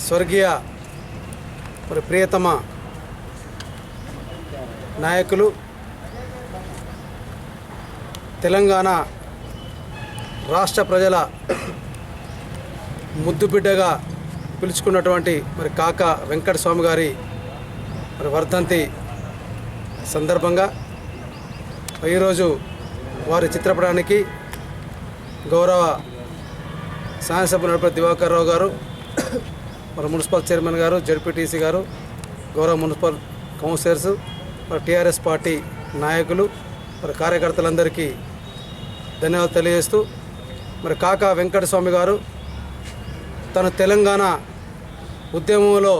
స్వర్గీయ మరి ప్రియతమ నాయకులు తెలంగాణ రాష్ట్ర ప్రజల ముద్దుబిడ్డగా పిలుచుకున్నటువంటి మరి కాక వెంకటస్వామి గారి మరి వర్ధంతి సందర్భంగా ఈరోజు వారి చిత్రపటానికి గౌరవ శాసనసభ నడపతి దివాకర్ రావు గారు మరి మున్సిపల్ చైర్మన్ గారు జడ్పీటీసీ గారు గౌరవ మున్సిపల్ కౌన్సిలర్స్ మరి టీఆర్ఎస్ పార్టీ నాయకులు మరి కార్యకర్తలందరికీ ధన్యవాదాలు తెలియజేస్తూ మరి కాకా వెంకటస్వామి గారు తను తెలంగాణ ఉద్యమంలో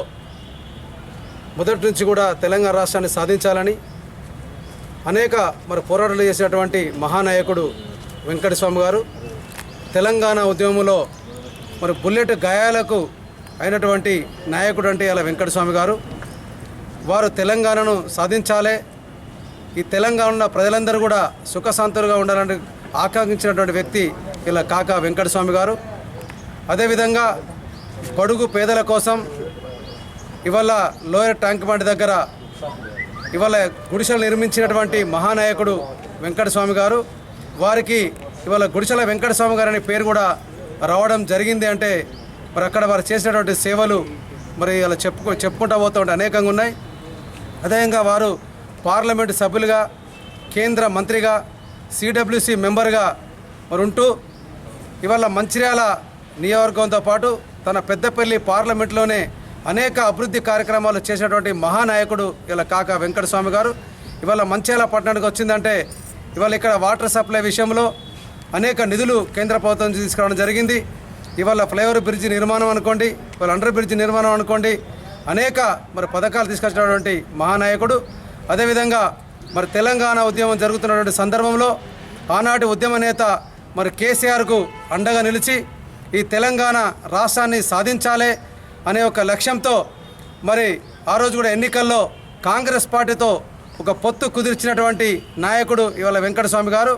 మొదటి నుంచి కూడా తెలంగాణ రాష్ట్రాన్ని సాధించాలని అనేక మరి పోరాటాలు చేసినటువంటి మహానాయకుడు వెంకటస్వామి గారు తెలంగాణ ఉద్యమంలో మరి బుల్లెట్ గాయాలకు అయినటువంటి నాయకుడు అంటే ఇలా వెంకటస్వామి గారు. వారు తెలంగాణను సాధించాలే. ఈ తెలంగాణ ఉన్న ప్రజలందరూ కూడా సుఖశాంతులుగా ఉండాలని ఆకాంక్షించినటువంటి వ్యక్తి ఇలా కాకా వెంకటస్వామి గారు. అదేవిధంగా పడుగు పేదల కోసం ఇవాళ లోయర్ ట్యాంక్ బండ్ దగ్గర ఇవాళ గుడిసెలు నిర్మించినటువంటి మహానాయకుడు వెంకటస్వామి గారు. వారికి ఇవాళ గుడిసెల వెంకటస్వామి గారు అనే పేరు కూడా రావడం జరిగింది అంటే మరి అక్కడ వారు చేసినటువంటి సేవలు మరి ఇలా చెప్పుకో చెప్పుకుంటా పోతుంటే అనేకంగా ఉన్నాయి. అదేవిధంగా వారు పార్లమెంటు సభ్యులుగా కేంద్ర మంత్రిగా సిడబ్ల్యూసి మెంబర్గా మరి ఉంటూ ఇవాళ మంచిర్యాల నియోజకవర్గంతో పాటు తన పెద్దపల్లి పార్లమెంట్లోనే అనేక అభివృద్ధి కార్యక్రమాలు చేసినటువంటి మహానాయకుడు ఇలా కాక వెంకటస్వామి గారు. ఇవాళ మంచిర్యాల పట్టణానికి వచ్చిందంటే ఇవాళ ఇక్కడ వాటర్ సప్లై విషయంలో అనేక నిధులు కేంద్ర ప్రభుత్వం తీసుకురావడం జరిగింది. ఇవాళ ఫ్లైఓవర్ బ్రిడ్జి నిర్మాణం అనుకోండి ఇవాళ అండర్ బ్రిడ్జి నిర్మాణం అనుకోండి అనేక మరి పథకాలు తీసుకొచ్చినటువంటి మహానాయకుడు అదేవిధంగా మరి తెలంగాణ ఉద్యమం జరుగుతున్నటువంటి సందర్భంలో ఆనాటి ఉద్యమ నేత మరి కేసీఆర్కు అండగా నిలిచి ఈ తెలంగాణ రాష్ట్రాన్ని సాధించాలే అనే ఒక లక్ష్యంతో మరి ఆ రోజు కూడా ఎన్నికల్లో కాంగ్రెస్ పార్టీతో ఒక పొత్తు కుదిర్చినటువంటి నాయకుడు ఇవాళ వెంకటస్వామి గారు.